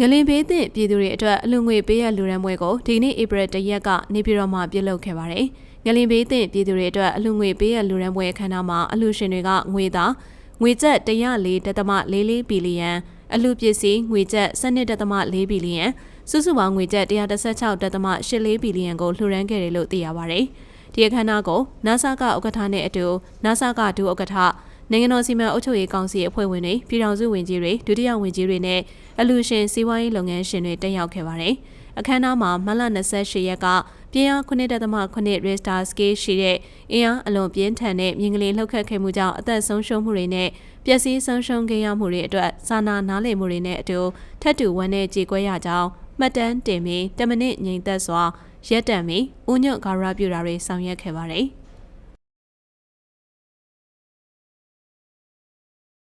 ငလင်ဘေးသင့်ပြည်သူတွေအတွက်အလူငွေပေးရလူရန်ပွဲကိုဒီနေ့ဧပြီတရက်ကနေပြည်တော်မှာပြုလုပ်ခဲ့ပါတယ်။ငလင်ဘေးသင့်ပြည်သူတွေအတွက်အလူငွေပေးရလူရန်ပွဲအခမ်းအနားမှာအလူရှင်တွေကငွေသားငွေကျပ်104.44ဘီလီယံအလူပစ္စည်းငွေကျပ်12.4ဘီလီယံစုစုပေါင်းငွေကျပ်116.84ဘီလီယံကိုလှူဒန်းခဲ့တယ်လို့သိရပါတယ်။ဒီအခမ်းအနားကို NASA ကဥက္ကဋ္ဌနဲ့အတူ NASA ကဒုဥက္ကဋ္ဌ နိုင်ငံတော်စီမံအုပ်ချုပ်ရေးကောင်စီအဖွဲ့ဝင်တွေပြည်ထောင်စုဝန်ကြီးတွေဒုတိယဝန်ကြီးတွေနဲ့အလူရှင်စီးပွားရေးလုပ်ငန်းရှင်တွေတက်ရောက်ခဲ့ပါတယ်။အခမ်းအနားမှာမလ28ရက်ကပြင်းအား9.8 Richter scale ရှိတဲ့အင်အားအလွန်ပြင်းထန်တဲ့မြင်းကလေးလှုပ်ခတ်ခဲ့မှုကြောင့်အသက်ဆုံးရှုံးမှုတွေနဲ့ပျက်စီးဆုံးရှုံးခဲ့ရမှုတွေအတွက်စာနာနားလည်မှုတွေနဲ့အတူထပ်တူဝမ်းနဲ့ကြေကွဲရကြောင်းမှတ်တမ်းတင်ပြီးတမနစ်ငြိမ်သက်စွာရက်တံပြီးဦးညွန့်ဂါရပြုတာတွေဆောင်ရွက်ခဲ့ပါတယ်။